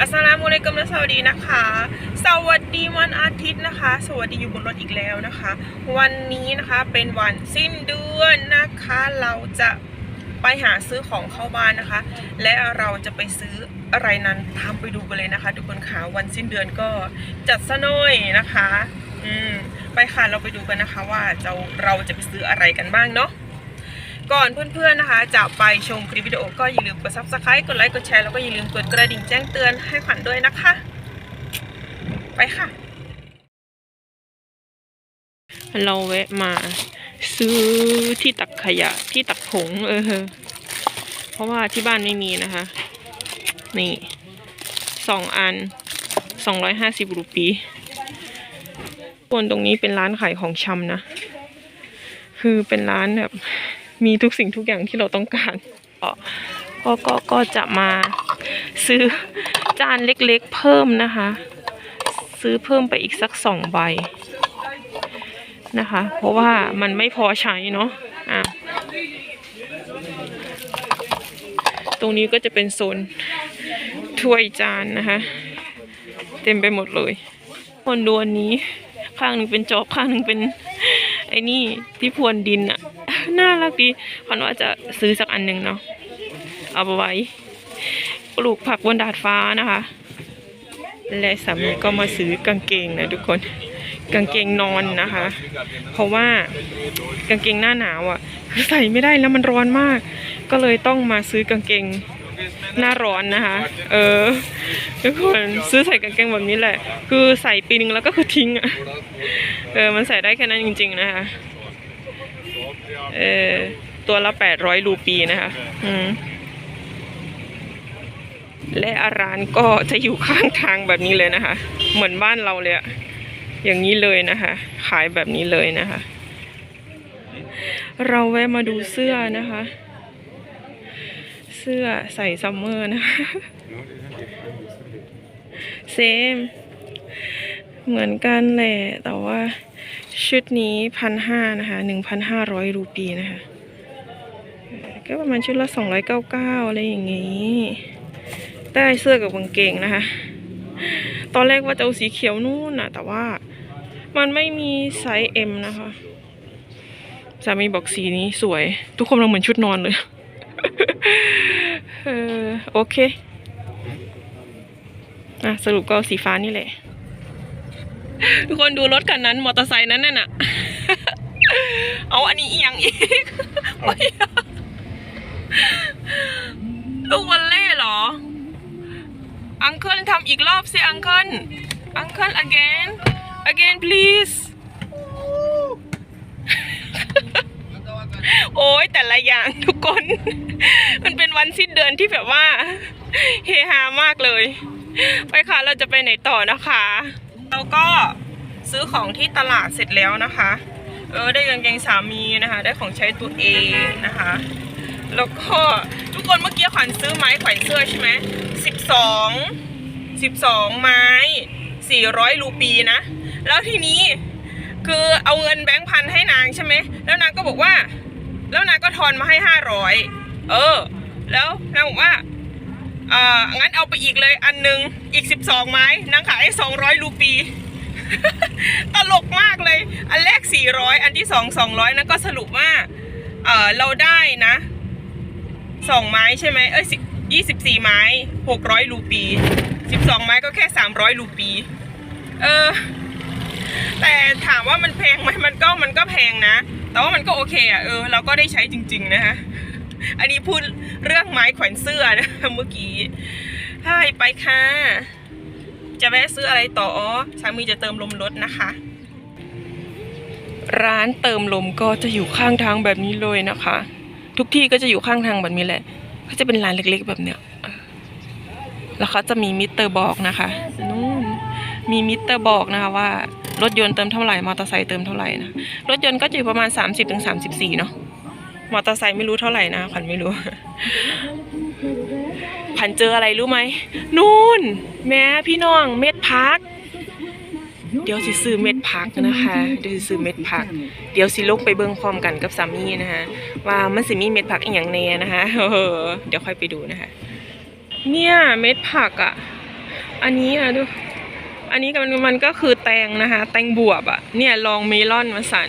อัสลามุอะลัยกุมและสวัสดีนะคะ สวัสดีวันอาทิตย์นะคะ สวัสดีอยู่บนรถอีกแล้วนะคะ วันนี้นะคะเป็นวันสิ้นเดือนนะคะ เราจะไปหาซื้อของเข้าบ้านนะคะ และเราจะไปซื้ออะไรนั้นตามไปดูกันเลยนะคะทุกคนค่ะวันสิ้นเดือนก็จัดซะหน่อยนะคะ อืมไปค่ะเราไปดูกันนะคะว่าจะเราจะไปซื้ออะไรกันบ้างเนาะ ก่อนเพื่อนๆนะคะจะไปชมคลิปวิดีโอก็อย่าลืมกด subscribe กดไลค์กดแชร์แล้วก็อย่าลืมกดกระดิ่งแจ้งเตือนให้ขวัญด้วยนะคะ ไปค่ะ เราแวะมาซื้อที่ตักขยะที่ตักผงเออ เพราะว่าที่บ้านไม่มีนะคะ นี่สองอันสองร้อยห้าสิบรูปีบนตรงนี้เป็นร้านขายของชำนะ คือเป็นร้านแบบ มีทุกสิ่งทุกอย่างที่เราต้องการก็ก็ก็ก็จะมาซื้อจานเล็กๆเพิ่มนะคะ ซื้อเพิ่มไปอีกสักสองใบนะคะ เพราะว่ามันไม่พอใช้เนาะอะตรงนี้ก็จะเป็นโซนถ้วยจานนะคะ เต็มไปหมดเลยคนดูอันนี้ข้างหนึ่งเป็นจอบข้างหนึ่งเป็น อ้นี่ที่พรวนดินอะน่ารักดีขวัญว่าจะซื้อสักอันหนึ่งเนาะเอาไปไว้ปลูกผักบนดาดฟ้านะคะ และสามีก็มาซื้อกางเกงนะทุกคนกางเกงนอนนะคะ เพราะว่ากางเกงหน้าหนาวอะ่ะใส่ไม่ได้แล้วมันร้อนมาก ก็เลยต้องมาซื้อกางเกง หน้าร้อนนะคะ เออทุกคนซื้อใส่กางเกงแบบนี้แหละ คือใส่ปีนึงแล้วก็คือทิ้งอะ่ะเออมันใส่ได้แค่นั้นจริง ๆ นะคะเออตัวละแปดร้อยรูปีนะคะอืมและร้านก็จะอยู่ข้างทางแบบนี้เลยนะคะ เหมือนบ้านเราเลยอะอย่างนี้เลยนะคะ ขายแบบนี้เลยนะคะ เราแวะมาดูเสื้อนะคะ สื้อใส่ซัมเมอร์นะคะเซม เหมือนกันแหละ แต่ว่าชุดนี้พันห้านะคะหนึ่งพันห้าร้อยรูปีนะคะ ก็ประมาณชุดละสองร้อยเก้าเก้าอะไรอย่างงี้ได้เสื้อกับกางเกงนะคะ ตอนแรกว่าจะเอาสีเขียวนู่นนะแต่ว่ามันไม่มีไซส์เอ็มนะคะสามีบอกสีนี้สวย ทุกคนเราเหมือนชุดนอนเลย โอเคอะสรุปก็เอาสีฟ้านี่แหละ ทุกคนดูรถคันนั้น มอเตอร์ไซค์นั้นน่ะ เอาอันนี้เอียงอีกไม่เอาลูกวันเล่เหรอ อังเคิลทำอีกรอบสิอังเคิลอังเคิล again again please โอ้ยแต่ละอย่างทุกคน มันเป็นวันสิ้นเดือนที่แบบว่า เฮฮามากเลย ไปค่ะเราจะไปไหนต่อนะคะ เราก็ซื้อของที่ตลาดเสร็จแล้วนะคะ เออได้กางเกงสามีนะคะ ได้ของใช้ตัวเองนะคะ แล้วก็ทุกคนเมื่อกี้ขวัญซื้อไม้ขวนเสื้อใช่ไหมสิบสองสิบสองไม้สี่ร้อยรูปีนะ แล้วทีนี้คือเอาเงินแบงค์พันให้นางใช่ไหม แล้วนางก็บอกว่า แล้วนางก็ทอนมาให้ห้าร้อยเออ แล้วนางบอกว่าเอ่องั้นเอาไปอีกเลยอันหนึ่งอีกสิบสองไม้นางขายให้สองร้อยรูปี ตลกมากเลย อันแรกสี่ร้อยอันที่สองสองร้อยนั่นก็สรุปว่าเออเราได้นะสองไม้ใช่ไหมเอ้ยยี่สิบสี่ไม้หกร้อยรูปีสิบสองไม้ก็แค่สามร้อยรูปี เออ แต่ถามว่ามันแพงไหมมันก็มันก็แพงนะ แต่ว่ามันก็โอเคอะเออเราก็ได้ใช้จริง ๆ นะคะอันนี้พูดเรื่องไม้แขวนเสื้อนะเมื่อกี้ให้ไปค่ะ จะแวะซื้ออะไรต่ออ๋อสามีจะเติมลมรถนะคะ ร้านเติมลมก็จะอยู่ข้างทางแบบนี้เลยนะคะ ทุกที่ก็จะอยู่ข้างทางแบบนี้แหละ ก็จะเป็นร้านเล็กๆแบบเนี้ยแล้วเขาจะมีมิเตอร์บอกนะคะนู่นมีมิเตอร์บอกนะคะว่า รถยนต์เติมเท่าไหร่ มอเตอร์ไซค์เติมเท่าไหร่นะ รถยนต์ก็จะอยู่ประมาณ 30-34ถึงเนาะ มอเตอร์ไซค์ไม่รู้เท่าไหร่นะขวัญไม่รู้ขวัญเจออะไรรู้ไหม นู่น แม่พี่น้องเม็ดพัก เดี๋ยวสิซื้อเม็ดพักนะคะ เดี๋ยวสิซื้อเม็ดพัก เดี๋ยวสิลงไปเบิ่งพร้อมกันกับสามีนะคะ ว่ามันสิมีเม็ดผักอีกอย่างแน่นะคะเออเดี๋ยวค่อยไปดูนะคะ เนี่ยเม็ดผักอะ่ะ อันนี้อะดู อันนี้มันมันก็คือแตงนะคะ แตงบวบอะเนี่ยลองเมลอนมาสั่น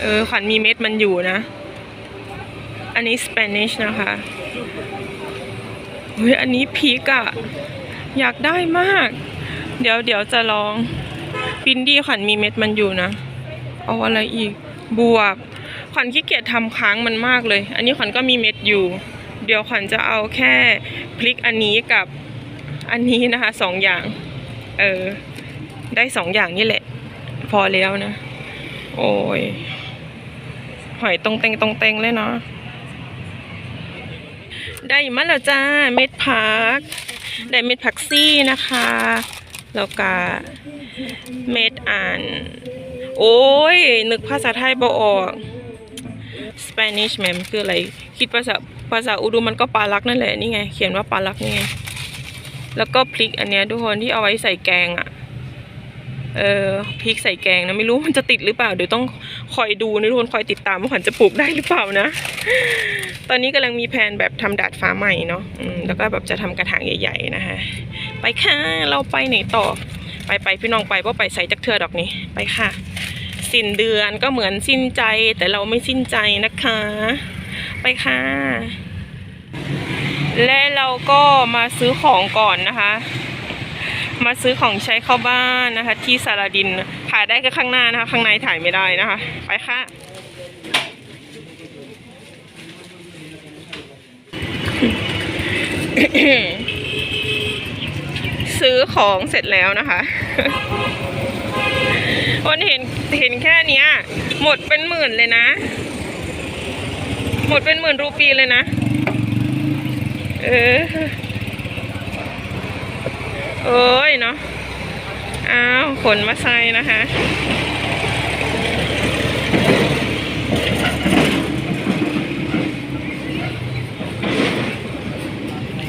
เออขวัญมีเม็ดมันอยู่นะ อันนี้สเปนิชนะคะเฮ้ยอันนี้พีกอะอยากได้มาก เดี๋ยวเดี๋ยวจะลองปินดี้ขวัญมีเม็ดมันอยู่นะ เอาอะไรอีกบวบขวัญขี้เกียจทำค้างมันมากเลย อันนี้ขวัญก็มีเม็ดอยู่ เดี๋ยวขวัญจะเอาแค่พลิกอันนี้กับอันนี้นะคะสองอย่าง เออ ได้สองอย่างนี่แหละ พอแล้วนะ โอ้ย หอยตรงเตงตรงเตงเลยเนาะ ได้มาแล้วจ้า เม็ดพัก ได้เม็ดผักซี่นะคะ แล้วก็เม็ดอ่าน โอ้ย นึกภาษาไทยบ่ออก Spanish แมมคืออะไร คิดภาษาภาษาอุดูมันก็ปลาลักนั่นแหละ นี่ไง เขียนว่าปลาลักนี่ไง แล้วก็พริกอันเนี้ยทุกคนที่เอาไว้ใส่แกงอะ่ะ เออพริกใส่แกงนะไม่รู้มันจะติดหรือเปล่าเดี๋ยวต้องคอยดูนะทุกคนคอยติดตามว่าขวัญจะปลูกได้หรือเปล่านะ ตอนนี้กำลังมีแผนแบบทำดาดฟ้าใหม่เนาะแล้วก็แบบจะทำกระถางใหญ่ๆนะคะไปค่ะเราไปไหนต่อ ไปไปพี่น้องไปว่าะไปใส่จักเทือดอกนี้ไปค่ะ สิ้นเดือนก็เหมือนสิ้นใจแต่เราไม่สิ้นใจนะคะ ไปค่ะ และเราก็มาซื้อของก่อนนะคะ มาซื้อของใช้เข้าบ้านนะคะ ที่สารดินถ่ายได้แค่ข้างหน้านะคะ ข้างในถ่ายไม่ได้นะคะ ไปค่ะ ซื้อของเสร็จแล้วนะคะวันเห็นเห็นแค่นี้หมดเป็นหมื่นเลยนะ หมดเป็นหมื่นรูปีเลยนะ เออเอ้ยเนาะ อ้าวขนมาใส่นะคะ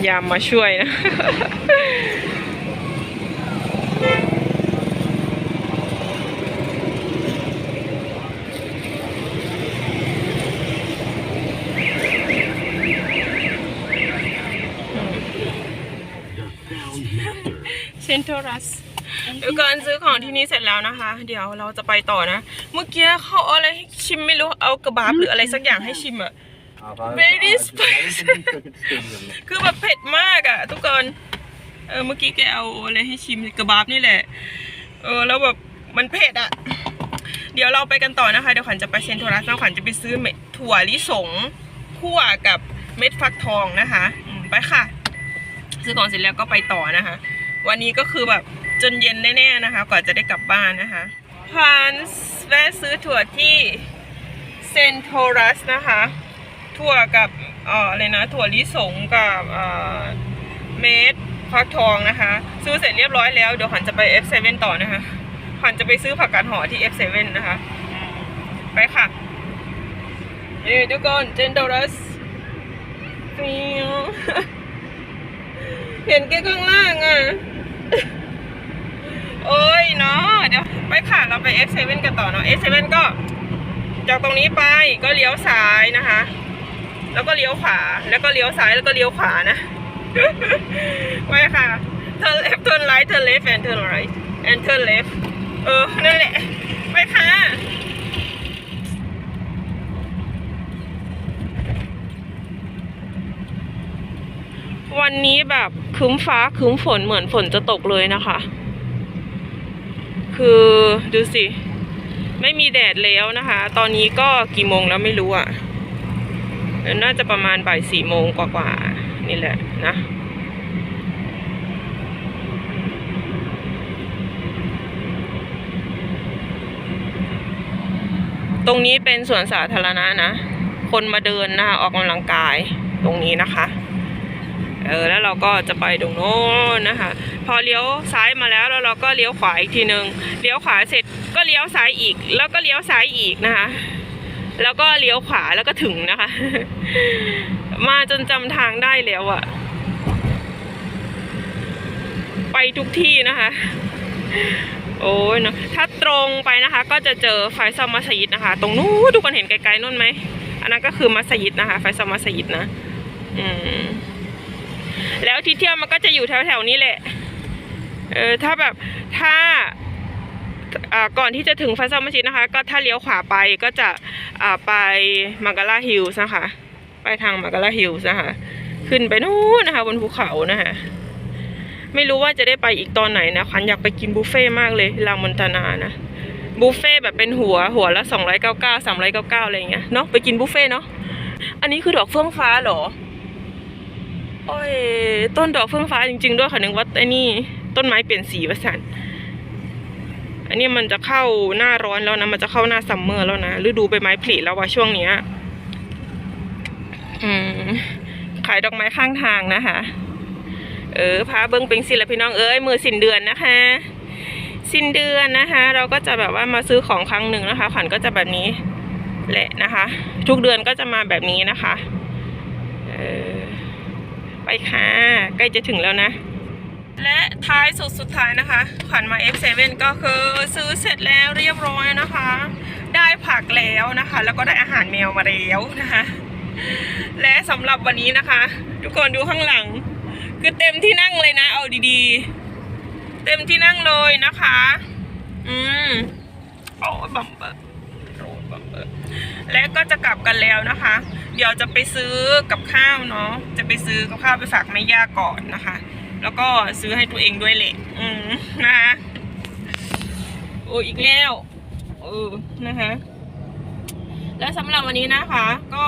ยามมาช่วยนะ เซนโทรัสเดี๋ยวก่อนซื้อของที่นี่เสร็จแล้วนะคะ เดี๋ยวเราจะไปต่อนะ เมื่อกี้เขาเอาอะไรให้ชิมไม่รู้เอากระบาบหรืออะไรสักอย่างให้ชิมอะ Very spicy คือแบบเผ็ดมากอะทุกคนเออเมื่อกี้แกเอาอะไรให้ชิมกระบาบนี่แหละ เออแล้วแบบมันเผ็ดอะเดี๋ยวเราไปกันต่อนะคะ เดี๋ยวขวัญจะไปเซนโทรัสแล้วขวัญจะไปซื้อเม็ดถั่วลิสงคั่วกับเม็ดฟักทองนะคะ ไปค่ะ ซื้อของเสร็จแล้วก็ไปต่อนะคะ วันนี้ก็คือแบบจนเย็นแน่ๆนะคะกว่าจะได้กลับบ้านนะคะพานแวะซื้อถั่วที่เซนโทรัสนะคะ ถั่วกับเอ่ออะไรนะถั่วลิสงกับเอ่อเม็ดฟักทองนะคะ ซื้อเสร็จเรียบร้อยแล้วเดี๋ยวขวัญจะไป F7 ต่อนะคะขวัญจะไปซื้อผักกาดห่อที่ F7 นะคะ ไปค่ะนี่ทุกคนเจนโทรัสฟิว เห็นแค่ข้างล่างอะ โอ้ยเนาะเดี๋ยวไปค่ะเราไป F7 กันต่อเนาะ F7 ก็ จากตรงนี้ไปก็เลี้ยวซ้ายนะคะ แล้วก็เลี้ยวขวา แล้วก็เลี้ยวซ้ายแล้วก็เลี้ยวขวานะไปค่ะ turn left turn right turn left and turn right and turn left เออนั่นแหละ ไปค่ะ วันนี้แบบคึ้มฟ้าคึ้มฝนเหมือนฝนจะตกเลยนะคะ คือดูสิ ไม่มีแดดแล้วนะคะ ตอนนี้ก็กี่โมงแล้วไม่รู้อะ่ะน่าจะประมาณบ่ายสี่โมงกว่าๆนี่แหละนะ ตรงนี้เป็นสวนสาธารณะนะ คนมาเดินนะคะออกกำลังกายตรงนี้นะคะ เออแล้วเราก็จะไปตรงโน้นนะคะ พอเลี้ยวซ้ายมาแล้วแล้วเราก็เลี้ยวขวาอีกทีหนึ่งเลี้ยวขวาเสร็จก็เลี้ยวซ้ายอีก แล้วก็เลี้ยวซ้ายอีกนะคะ แล้วก็เลี้ยวขวาแล้วก็ถึงนะคะ มาจนจำทางได้แล้วอะไปทุกที่นะคะโอ้ยเนาะถ้าตรงไปนะคะ ก็จะเจอไฟซอมมัสยิดนะคะ ตรงนู้นทุกคนเห็นไกลๆนู่นไหมอันนั้นก็คือมัสยิดนะคะ ไฟซอมมัสยิดนะ อืม แล้วที่เที่ยวมันก็จะอยู่แถวๆนี้แหละ เออถ้าแบบถ้าก่อนที่จะถึงฟัสซัมมัสยิดนะคะ ก็ถ้าเลี้ยวขวาไปก็จะไปมาการาฮิลส์นะคะ ไปทางมาการาฮิลส์นะคะ ขึ้นไปนู้นนะคะ บนภูเขานะคะไม่รู้ว่าจะได้ไปอีกตอนไหนนะขวัญอยากไปกินบุฟเฟ่มากเลยลามอนตานานะบุฟเฟ่แบบเป็นหัวหัวละสองร้อยเก้าเก้าสามร้อยเก้าเก้าอะไรเงี้ยเนาะไปกินบุฟเฟ่เนาะอันนี้คือดอกเฟื่องฟ้าหรอ โอ้ย ต้นดอกเฟื่องฟ้าจริง ๆ ด้วยค่ะนึกว่าไอ้นี่ ต้นไม้เปลี่ยนสีประสานอันนี้มันจะเข้าหน้าร้อนแล้วนะมันจะเข้าหน้าซัมเมอร์แล้วนะฤดูใบไม้ผลิแล้วว่ะช่วงเนี้ยอืมขายดอกไม้ข้างทางนะคะ เออพาเบิ้งเป็นสิละพี่น้องเอ้ยมือสินเดือนนะคะ สินเดือนนะคะ เราก็จะแบบว่ามาซื้อของครั้งหนึ่งนะคะขวัญก็จะแบบนี้แหละนะคะ ทุกเดือนก็จะมาแบบนี้นะคะ เออ ไปค่ะ ใกล้จะถึงแล้วนะ และท้ายสุดสุดท้ายนะคะขวัญมา F7 ก็คือซื้อเสร็จแล้วเรียบร้อยนะคะ ได้ผักแล้วนะคะ แล้วก็ได้อาหารแมวมาแล้วนะคะ และสำหรับวันนี้นะคะ ทุกคนดูข้างหลัง คือเต็มที่นั่งเลยนะ เอาดีๆ เต็มที่นั่งเลยนะคะ อืมโอ้บัมเบอร์โอ้บัมเบอร์และก็จะกลับกันแล้วนะคะ เดี๋ยวจะไปซื้อกับข้าวเนาะจะไปซื้อกับข้าวไปฝากแม่ย่าก่อนนะคะ แล้วก็ซื้อให้ตัวเองด้วยแหละอืมนะคะโอ้อีกแล้วเออนะคะและสำหรับวันนี้นะคะ ก็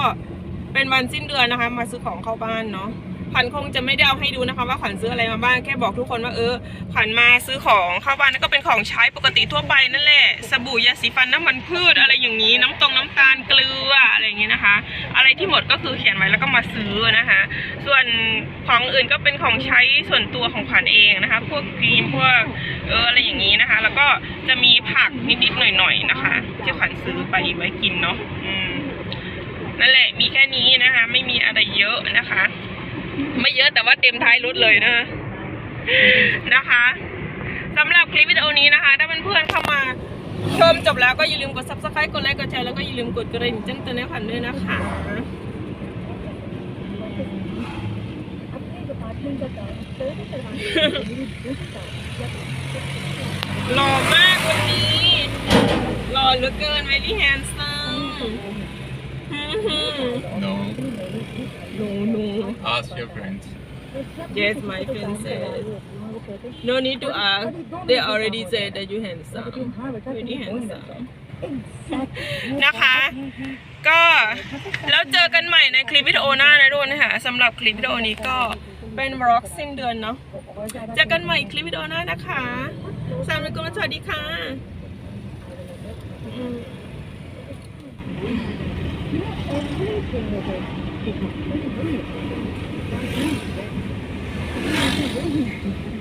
เป็นวันสิ้นเดือนนะคะ มาซื้อของเข้าบ้านเนาะ ขวัญคงจะไม่ได้เอาให้ดูนะคะว่าขวัญซื้ออะไรมาบ้างแค่บอกทุกคนว่าเออขวัญมาซื้อของเข้าบ้านนั่นก็เป็นของใช้ปกติทั่วไปนั่นแหละสบู่ยาสีฟันน้ำมันพืชอะไรอย่างนี้ น้ำตรงน้ำตาลเกลืออะไรอย่างนี้นะคะ อะไรที่หมดก็คือเขียนไว้แล้วก็มาซื้อนะคะ ส่วนของอื่นก็เป็นของใช้ส่วนตัวของขวัญเองนะคะ พวกครีมพวกเอออะไรอย่างนี้นะคะ แล้วก็จะมีผักนิดๆหน่อยๆนะคะ ที่ขวัญซื้อไปไว้กินเนาะนั่นแหละมีแค่นี้นะคะ ไม่มีอะไรเยอะนะคะ ไม่เยอะแต่ว่าเต็มท้ายรถเลยนะนะคะสำหรับคลิปวิดีโอนี้นะคะ ถ้าเพื่อนๆเข้ามาชมจบแล้วก็อย่าลืมกด subscribe กดไลค์กดแชร์แล้วก็อย่าลืมกดกระดิ่งแจ้งเตือนให้ขวัญด้วยนะคะหล่อมากวันนี้หล่อเหลือเกิน very handsome No, no no ask your friends. yes my friend said no need to ask they already said that you handsome very handsome นะคะ ก็แล้วเจอกันใหม่ในคลิปวิดีโอหน้านะทุกคนนะคะสำหรับคลิปวิดีโอนี้ก็เป็นวล็อกสิ้นเดือนเนาะเจอกันใหม่คลิปวิดีโอหน้านะคะสวัสดีคุณสวัสดีค่ะ อืม